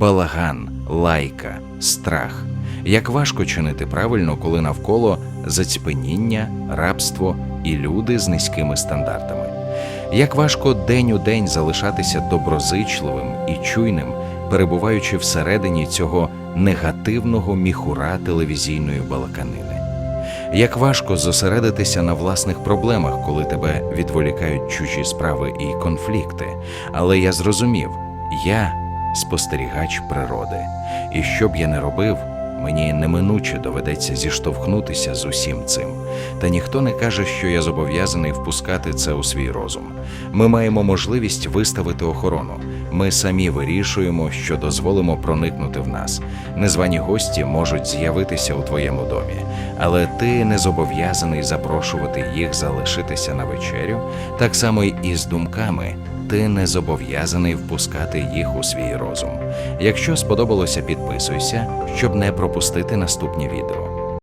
балаган, лайка, страх. Як важко чинити правильно, коли навколо заціпеніння, рабство і люди з низькими стандартами. Як важко день у день залишатися доброзичливим і чуйним, перебуваючи всередині цього негативного міхура телевізійної балаканини. Як важко зосередитися на власних проблемах, коли тебе відволікають чужі справи і конфлікти. Але я зрозумів, я спостерігач природи, і що б я не робив, мені неминуче доведеться зіштовхнутися з усім цим. Та ніхто не каже, що я зобов'язаний впускати це у свій розум. Ми маємо можливість виставити охорону. Ми самі вирішуємо, що дозволимо проникнути в нас. Незвані гості можуть з'явитися у твоєму домі, але ти не зобов'язаний запрошувати їх залишитися на вечерю, так само й із думками. Ти не зобов'язаний впускати їх у свій розум. Якщо сподобалося, підписуйся, щоб не пропустити наступні відео.